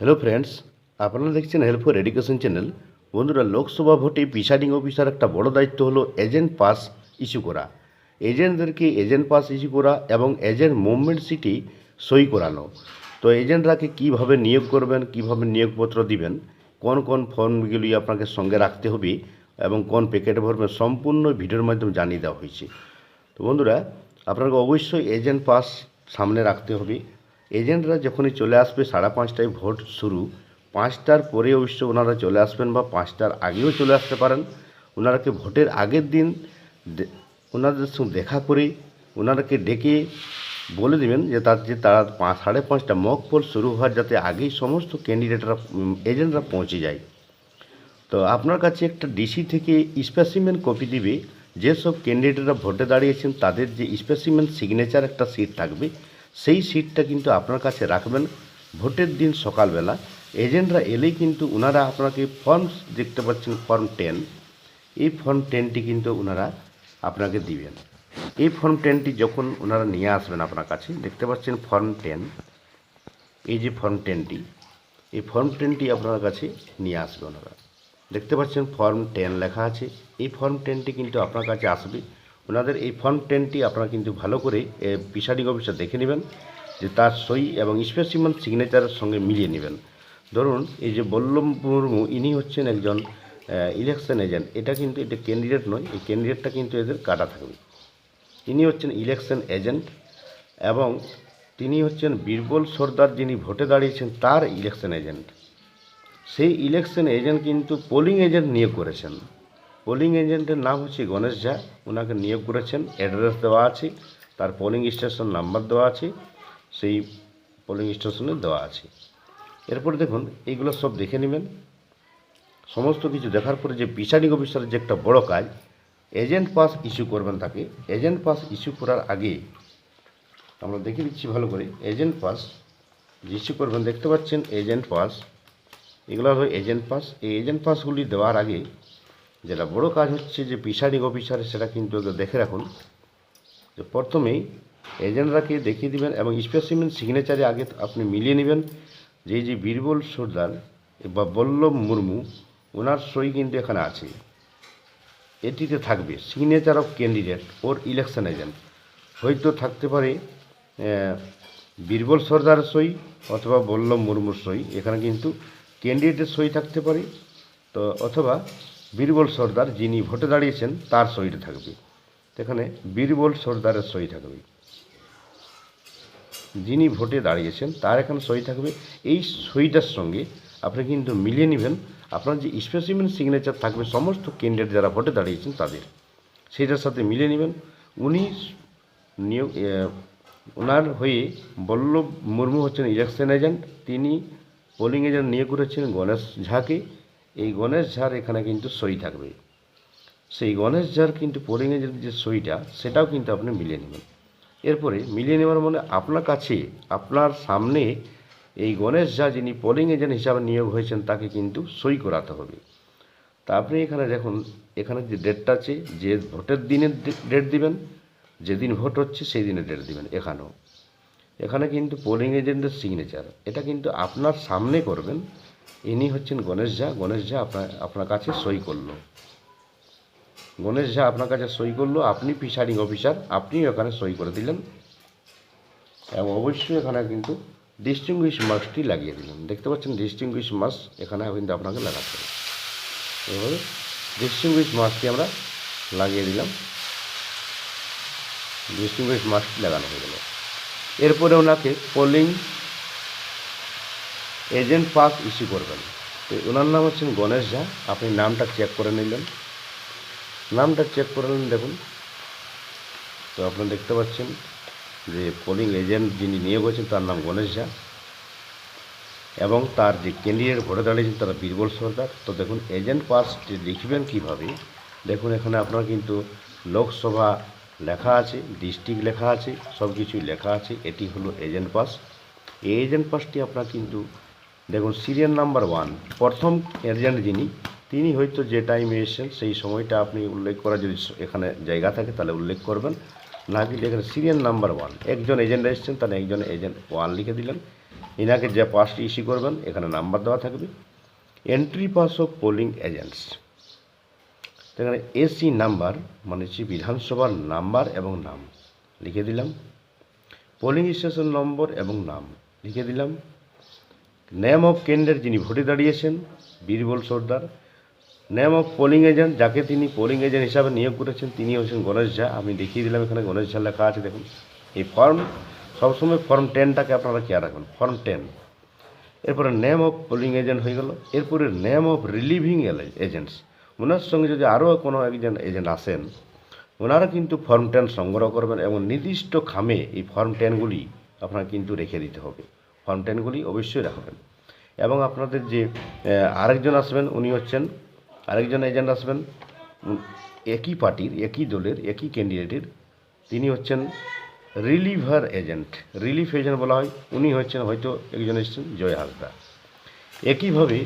Hello friends আপনারা দেখছেন help for education channel বন্ধুরা, লোকসভা ভোটে প্রিসাইডিং অফিসার একটা বড় দায়িত্ব হলো এজেন্ট পাস ইস্যু করা। এজেন্টদেরকে এজেন্ট পাস ইস্যু করা এবং এজেন্ট মুভমেন্ট সিটি সই করানো। তো এজেন্টরাকে কীভাবে নিয়োগ করবেন, কীভাবে নিয়োগপত্র দিবেন, কোন কোন ফর্মগুলি আপনাকে সঙ্গে রাখতে হবে এবং কোন প্যাকেটে ভরবেন সম্পূর্ণ ভিডিওর মাধ্যমে জানিয়ে দেওয়া হয়েছে। তো বন্ধুরা, আপনাকে অবশ্যই এজেন্ট পাস সামনে রাখতে হবে। এজেন্টরা যখনই চলে আসবে, সাড়ে পাঁচটায় ভোট শুরু, পাঁচটার পরে অবশ্য ওনারা চলে আসবেন বা পাঁচটার আগেও চলে আসতে পারেন। ওনারাকে ভোটের আগের দিন ওনাদের সঙ্গে দেখা করে ওনারাকে ডেকে বলে দিবেন যে তার, যে তারা পাঁচ, সাড়ে পাঁচটা মক পোল শুরু হওয়ার যাতে আগেই সমস্ত ক্যান্ডিডেটরা এজেন্টরা পৌঁছে যায়। তো আপনার কাছে একটা ডিসি থেকে স্পেসিমেন কপি দিবে, যেসব ক্যান্ডিডেটরা ভোটে দাঁড়িয়েছেন তাদের যে স্পেসিমেন সিগনেচার একটা সিট থাকবে সেই সিটটা কিন্তু আপনার কাছে রাখবেন ভোটের দিন সকালবেলা। এজেন্টরা এলেই কিন্তু ওনারা আপনাকে ফর্ম দেখতে পাচ্ছেন ফর্ম টেন এই ফর্ম টেনটি কিন্তু ওনারা আপনাকে দিবেন। এই ফর্ম টেনটি যখন ওনারা নিয়ে আসবেন আপনার কাছে, দেখতে পাচ্ছেন ফর্ম টেন এই যে ফর্ম টেনটি এই ফর্ম টেনটি আপনার কাছে নিয়ে আসবে ওনারা দেখতে পাচ্ছেন ফর্ম টেন লেখা আছে। এই ফর্ম টেনটি কিন্তু আপনার কাছে আসবে। ওনাদের এই ফর্ম টেনটি আপনারা কিন্তু ভালো করে প্রিসাইডিং অফিসার দেখে নেবেন, যে তার সই এবং স্পেসিমেন সিগনেচারের সঙ্গে মিলিয়ে নেবেন। ধরুন, এই যে বল্লভ মুর্মু, ইনি হচ্ছেন একজন ইলেকশন এজেন্ট এটা কিন্তু এটা ক্যান্ডিডেট নয়, এই ক্যান্ডিডেটটা কিন্তু এদের কাটা থাকবে। তিনি হচ্ছেন ইলেকশন এজেন্ট এবং তিনি হচ্ছেন বীরবল সর্দার যিনি ভোটে দাঁড়িয়েছেন, তার ইলেকশন এজেন্ট সেই ইলেকশন এজেন্ট কিন্তু পোলিং এজেন্ট নিয়োগ করেছেন। পোলিং এজেন্টের নাম হচ্ছে গণেশ ঝা। ওনাকে নিয়োগ করেছেন অ্যাড্রেস দেওয়া আছে, তার পোলিং স্টেশন নাম্বার দেওয়া আছে, সেই পোলিং স্টেশনে দেওয়া আছে। এরপরে দেখুন, এইগুলো সব দেখে নেবেন। সমস্ত কিছু দেখার পরে যে প্রিসাইডিং অফিসারের যে একটা বড় কাজ এজেন্ট পাস ইস্যু করবেন তাকে। এজেন্ট পাস ইস্যু করার আগে আমরা দেখে দিচ্ছি ভালো করে এজেন্ট পাস ইস্যু করবেন, দেখতে পাচ্ছেন এজেন্ট পাস এগুলো হলো এজেন্ট পাস এই এজেন্ট পাসগুলি দেওয়ার আগে যেটা বড় কাজ হচ্ছে যে প্রিসাইডিং অফিসার, সেটা কিন্তু দেখে রাখুন যে প্রথমেই এজেন্টরাকে দেখিয়ে দিবেন এবং স্পেসিমেন সিগনেচারে আগে আপনি মিলিয়ে নেবেন যে যে বীরবল সর্দার বা বল্লভ মুর্মু, ওনার সই কিন্তু এখানে আছে। এটিতে থাকবে signature of candidate or election agent হয়তো থাকতে পারে বীরবল সর্দার সই অথবা বল্লভ মুর্মুর সই। এখানে কিন্তু ক্যান্ডিডেটের সই থাকতে পারে। তো অথবা বীরবল সর্দার যিনি ভোটে দাঁড়িয়েছেন, তার সইটা থাকবে। এখানে বীরবল সর্দারের সই থাকবে। যিনি ভোটে দাঁড়িয়েছেন, তার এখানে সই থাকবে। এই সইটার সঙ্গে আপনি কিন্তু মিলিয়ে নেবেন। আপনার যে স্পেসিমেন সিগনেচার থাকবে, সমস্ত ক্যান্ডিডেট যারা ভোটে দাঁড়িয়েছেন, তাদের। সেইটার সাথে মিলিয়ে নেবেন। উনি নিয়োগ ওনার হয়ে বল্লভ মুর্মু হচ্ছেন ইলেকশন এজেন্ট তিনি পোলিং এজেন্ট নিয়োগ করেছেন, গণেশ ঝাকে। এই গণেশ ঝার এখানে কিন্তু সই থাকবে। সেই গণেশ ঝার কিন্তু পোলিং এজেন্ট যে সইটা, সেটাও কিন্তু আপনি মিলিয়ে নেবেন। এরপরে মিলিয়ে নেওয়ার মানে আপনার কাছে, আপনার সামনে এই গণেশ ঝা যিনি পোলিং এজেন্ট হিসাবে নিয়োগ হয়েছেন, তাকে কিন্তু সই করাতে হবে। তা আপনি এখানে দেখুন, এখানে যে ডেটটা আছে, যে ভোটের দিনের ডেট দিবেন, যেদিন ভোট হচ্ছে, সেই দিনের ডেট দিবেন এখানেও। এখানে কিন্তু পোলিং এজেন্টের সিগনেচার এটা কিন্তু আপনার সামনে করবেন ইনি হচ্ছেন গণেশ ঝা। গণেশ ঝা আপনার আপনার কাছে সই করল। গণেশ ঝা আপনার কাছে সই করল, আপনি প্রিসাইডিং অফিসার, আপনিও এখানে সই করে দিলেন। এবং অবশ্যই এখানে কিন্তু ডিস্টিংগুইশ মার্কসটি লাগিয়ে দিলেন। দেখতে পাচ্ছেন ডিস্টিংগুইশ মার্কস এখানে কিন্তু আপনাকে লাগাতে হবে। এভাবে ডিস্টিংগুইশ মার্কসটি আমরা লাগিয়ে দিলাম। ডিস্টিংগুইশ মার্কসটি লাগানো হয়ে গেল। এরপরে ওনাকে পোলিং এজেন্ট পাস ইস্যু করবেন। তো ওনার নাম হচ্ছেন গণেশ ঝা। আপনি নামটা চেক করে নিলেন। নামটা চেক করে নিন দেখুন। তো আপনারা দেখতে পাচ্ছেন যে পোলিং এজেন্ট যিনি নিয়োগ হয়েছেন, তার নাম গণেশ ঝা। এবং তার যে ক্যান্ডিডেট ভোটে দাঁড়িয়েছেন, তারা বীরবল সরকার। তো দেখুন এজেন্ট পাস লিখবেন কীভাবে? দেখুন, এখানে আপনার কিন্তু লোকসভা লেখা আছে ডিস্ট্রিক্ট লেখা আছে সব কিছুই লেখা আছে। এটি হলো এজেন্ট পাস এই এজেন্ট পাসটি আপনার কিন্তু দেখুন সিরিয়াল নাম্বার ওয়ান প্রথম এজেন্ট যিনি, তিনি হয়তো যে টাইমে এসেছেন, সেই সময়টা আপনি উল্লেখ করা যদি এখানে জায়গা থাকে, তাহলে উল্লেখ করবেন। না কিন্তু এখানে সিরিয়াল নাম্বার ওয়ান একজন এজেন্ট এসেছেন, তাহলে একজন এজেন্ট ওয়ান লিখে দিলেন। এনাকে যে পাসটি ইস্যু করবেন, এখানে নাম্বার দেওয়া থাকবে। Entry pass of polling agents এখানে এসি নাম্বার মানে হচ্ছে বিধানসভার নাম্বার এবং নাম লিখে দিলাম। পোলিং স্টেশন নম্বর এবং নাম লিখে দিলাম। নেম অফ কেন্দ্রের যিনি ভোটে দাঁড়িয়েছেন, Birbal Sardar. Name of polling agent যাকে তিনি পোলিং এজেন্ট হিসাবে নিয়োগ করেছেন, তিনি হচ্ছেন গণেশ ঝা। আমি দেখিয়ে দিলাম এখানে গণেশ ঝা লেখা আছে, দেখুন। এই ফর্ম সবসময় ফর্ম টেনটাকে আপনারা খেয়াল রাখবেন ফর্ম টেন এরপরে নেম অফ পোলিং এজেন্ট হয়ে গেল। এরপরে নেম অফ রিলিভিং এজেন্টস ওনার সঙ্গে যদি আরও কোনো একজন এজেন্ট আসেন, ওনারা কিন্তু ফর্ম টেন সংগ্রহ করবেন এবং নির্দিষ্ট খামে এই ফর্ম টেনগুলি আপনার কিন্তু রেখে দিতে হবে। ফর্ম টেনগুলি অবশ্যই রাখবেন। এবং আপনাদের যে আরেকজন আসবেন, উনি হচ্ছেন, আরেকজন এজেন্ট আসবেন একই পার্টির, একই দলের, একই ক্যান্ডিডেটের তিনি হচ্ছেন রিলিভার এজেন্ট রিলিফ এজেন্ট বলা হয়, উনি হচ্ছেন হয়তো একজন এসেছেন, জয় হাসদা। একইভাবে,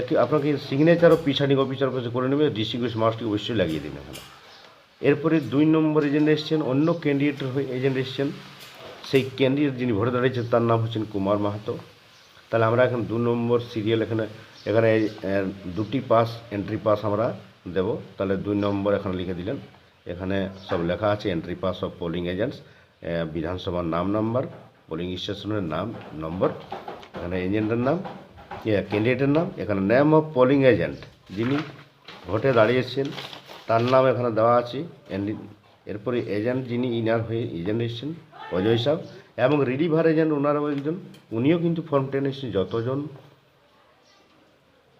একই, আপনাকে সিগনেচার ও পিছানিং অফিসার অফিসে করে নেবে ডিস্ট্রিক্ট মার্কসটি অবশ্যই লাগিয়ে দেবেন এখানে। এরপরে দুই নম্বর এজেন্ট এসছেন, অন্য ক্যান্ডিডেটের হয়ে এজেন্ট এসছেন সেই ক্যান্ডিডেট যিনি ভোটে দাঁড়িয়েছেন তার নাম হচ্ছেন কুমার মাহাতো। তাহলে আমরা এখন দু নম্বর সিরিয়াল এখানে এখানে দুটি পাস এন্ট্রি পাস আমরা দেব। তাহলে দুই নম্বর এখানে লিখে দিলেন। এখানে সব লেখা আছে entry pass of polling agents বিধানসভার নাম নাম্বার পোলিং স্টেশনের নাম নম্বর, এখানে এজেন্টের নাম ক্যান্ডিডেটের নাম, এখানে নেম অফ পোলিং এজেন্ট যিনি ভোটে দাঁড়িয়েছেন, তার নাম এখানে দেওয়া আছে। এরপরে এজেন্ট যিনি ইনার হয়ে এজেন্ট এসেছেন অজয় সাহ এবং রিলিভার এজেন্ট ওনারও একজন। উনিও কিন্তু ফর্ম টেন এসেছেন যতজন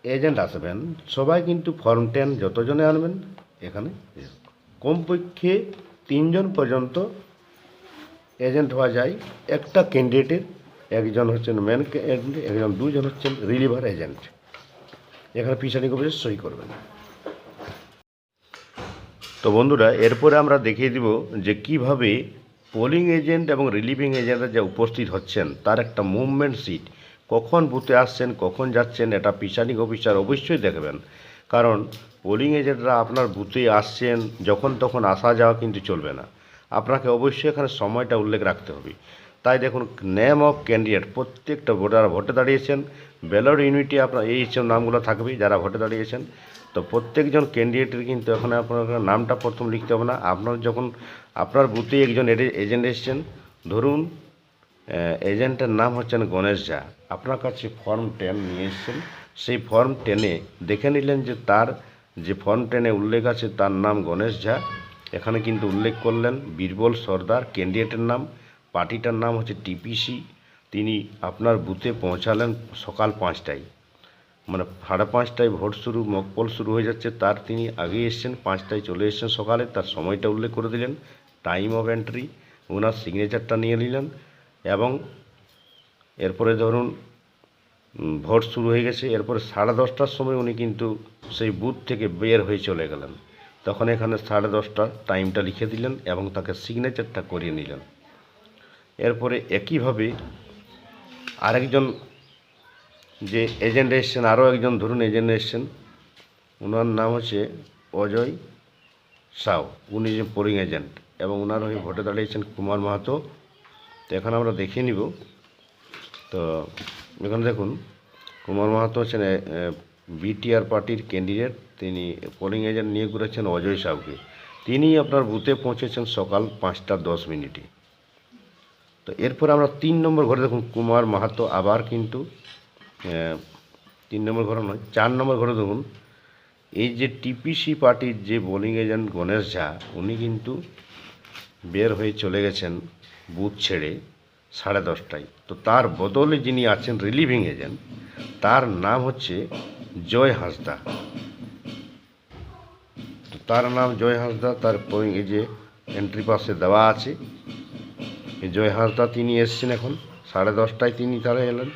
এজেন্ট আসবেন, সবাই কিন্তু ফর্ম টেন যতজনে আনবেন এখানে কমপক্ষে তিনজন পর্যন্ত এজেন্ট হওয়া যায়। একটা ক্যান্ডিডেটের একজন হচ্ছেন ক্যান্ডিডেট একজন দুজন হচ্ছেন রিলিভার এজেন্ট এখানে পিছানি কপি সই করবেন। তো বন্ধুরা, এরপরে আমরা দেখিয়ে দিব যে কীভাবে পোলিং এজেন্ট এবং রিলিভিং এজেন্টরা যে উপস্থিত হচ্ছেন, তার একটা মুভমেন্ট সিট কখন বুথে আসছেন, কখন যাচ্ছেন, এটা পিছানিক অফিসার অবশ্যই দেখবেন। কারণ পোলিং এজেন্টরা আপনার বুথে আসছেন, যখন তখন আসা যাওয়া কিন্তু চলবে না। আপনাকে অবশ্যই এখানে সময়টা উল্লেখ রাখতে হবে। তাই দেখুন নেম অফ ক্যান্ডিডেট প্রত্যেকটা ভোটার ভোটে দাঁড়িয়েছেন। ব্যালট ইউনিটি আপনার, এই সব নামগুলো থাকবে যারা ভোটে দাঁড়িয়েছেন। তো প্রত্যেকজন ক্যান্ডিডেটের কিন্তু এখানে আপনার নামটা প্রথম লিখতে হবে না। আপনার যখন, আপনার বুথে একজন এজেন্ট এসেছেন, ধরুন এজেন্টের নাম হচ্ছেন গণেশ ঝা। আপনার কাছে ফর্ম টেন নিয়ে এসেছেন। সেই ফর্ম টেনে দেখে নিলেন যে তার যে ফর্ম টেনে উল্লেখ আছে, তার নাম গণেশ ঝা। এখানে কিন্তু উল্লেখ করলেন বীরবল সর্দার ক্যান্ডিডেটের নাম। পার্টিটার নাম হচ্ছে টিপিসি। তিনি আপনার বুথে পৌঁছালেন সকাল পাঁচটায়। মানে সাড়ে পাঁচটায় ভোট শুরু মকপল শুরু হয়ে যাচ্ছে। তার তিনি আগে এসছেন, পাঁচটায় চলে এসছেন সকালে। তার সময়টা উল্লেখ করে দিলেন। টাইম অফ এন্ট্রি ওনার সিগনেচারটা নিয়ে নিলেন এবং এরপরে ধরুন ভোট শুরু হয়ে গেছে। এরপরে সাড়ে দশটার সময় উনি কিন্তু সেই বুথ থেকে বের হয়ে চলে গেলেন। তখন এখানে সাড়ে দশটা টাইমটা লিখে দিলেন এবং তাকে সিগনেচারটা করিয়ে নিলেন। এরপরে একইভাবে আরেকজন যে এজেন্ট এসছেন, আরও একজন ধরুন এজেন্ট এসছেন ওনার নাম হচ্ছে অজয় সাউ। উনি যে পোলিং এজেন্ট এবং ওনার হয়ে ভোটে দাঁড়িয়েছেন কুমার মাহাতো। তো এখানে আমরা দেখিয়ে নিব। তো এখানে দেখুন, কুমার মাহাতো হচ্ছেন বিটিআর পার্টির ক্যান্ডিডেট তিনি পোলিং এজেন্ট নিয়োগ করেছেন অজয় সাউকে। তিনি আপনার বুথে পৌঁছেছেন সকাল পাঁচটা দশ মিনিটে। তো এরপর আমরা তিন নম্বর ঘরে দেখুন, কুমার মাহাতো আবার কিন্তু তিন নম্বর ঘরে নয়, চার নম্বর ঘরে দেখুন, এই যে টিপিসি পার্টির যে বোলিং এজেন্ট গণেশ ঝা, উনি কিন্তু বের হয়ে চলে গেছেন বুথ ছেড়ে সাড়ে দশটায়। তো তার বদলে যিনি আছেন রিলিভিং এজেন্ট তার নাম হচ্ছে জয় হাঁসদা। তো তার নাম জয় হাঁসদা, তার এই যে এন্ট্রি পাসে দেওয়া আছে। জয় হাঁসদা তিনি এসছেন এখন, সাড়ে দশটায় তিনি তারা এলেন।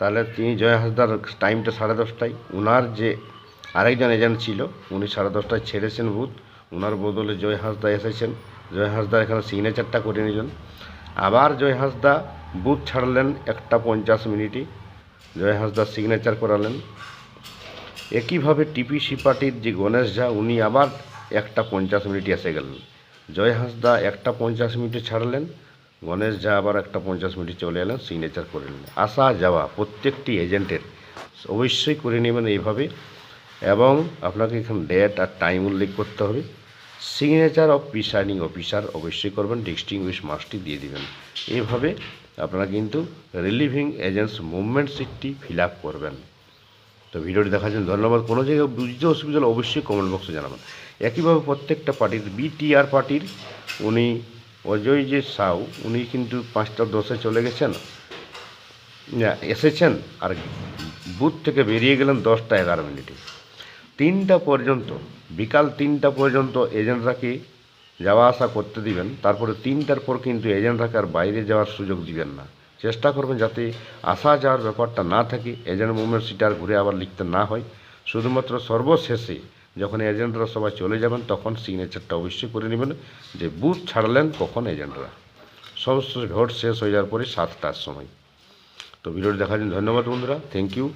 তাহলে তিনি জয় হাঁসদার টাইমটা সাড়ে দশটায়। ওনার যে আরেকজন এজেন্ট ছিল, উনি সাড়ে দশটায় ছেড়েছেন বুথ। ওনার বদলে জয় হাঁসদা এসেছেন। জয় হাঁসদা এখানে সিগনেচারটা করে নিলেন। আবার জয় হাঁসদা বুথ ছাড়লেন একটা পঞ্চাশ মিনিটে জয় হাঁসদা সিগনেচার করালেন। একইভাবে টিপিসি পার্টির যে গণেশ ঝা, উনি আবার একটা পঞ্চাশ মিনিটে এসে গেলেন। জয় হাঁসদা একটা পঞ্চাশ মিনিটে ছাড়লেন। গণেশ যা আবার একটা পঞ্চাশ মিনিট চলে এলেন সিগনেচার করে নিলেন আসা যাওয়া প্রত্যেকটি এজেন্টের অবশ্যই করে নেবেন এইভাবে। এবং আপনাকে এখানে ডেট আর টাইম উল্লেখ করতে হবে। সিগনেচার অফ প্রিসাইডিং অফিসার অবশ্যই করবেন ডিস্টিংগুইশ মার্কসটি দিয়ে দিবেন। এইভাবে আপনারা কিন্তু রিলিভিং এজেন্টস মুভমেন্ট সিটটি ফিল আপ করবেন। তো ভিডিওটি দেখার জন্য ধন্যবাদ। কোনো জায়গায় বুঝতে অসুবিধা হলে অবশ্যই কমেন্ট বক্সে জানাবেন। একইভাবে প্রত্যেকটা পার্টির বিটিআর পার্টির উনি অজয় যে সাউ, উনি কিন্তু পাঁচটা দশে চলে গেছেন। এসেছেন আর বুথ থেকে বেরিয়ে গেলেন দশটা এগারো মিনিটে। তিনটা পর্যন্ত, বিকাল তিনটা পর্যন্ত এজেন্টরাকে যাওয়া আসা করতে দিবেন, তারপরে তিনটার পর কিন্তু এজেন্টরাকে আর বাইরে যাওয়ার সুযোগ দিবেন না। চেষ্টা করবেন যাতে আসা যাওয়ার ব্যাপারটা না থাকে, এজেন্ট মুভমেন্ট সিটার ঘুরে আবার লিখতে না হয়। শুধুমাত্র সর্বশেষে যখন এজেন্টরা সবাই চলে যাবেন, তখন সিগনেচারটা অবশ্যই করে নেবেন যে বুথ ছাড়লেন কখন এজেন্টরা। সমস্ত ভোট শেষ হয়ে যাওয়ার পরে সাতটার সময়। তো ভিডিওটি দেখার জন্য ধন্যবাদ বন্ধুরা। Thank you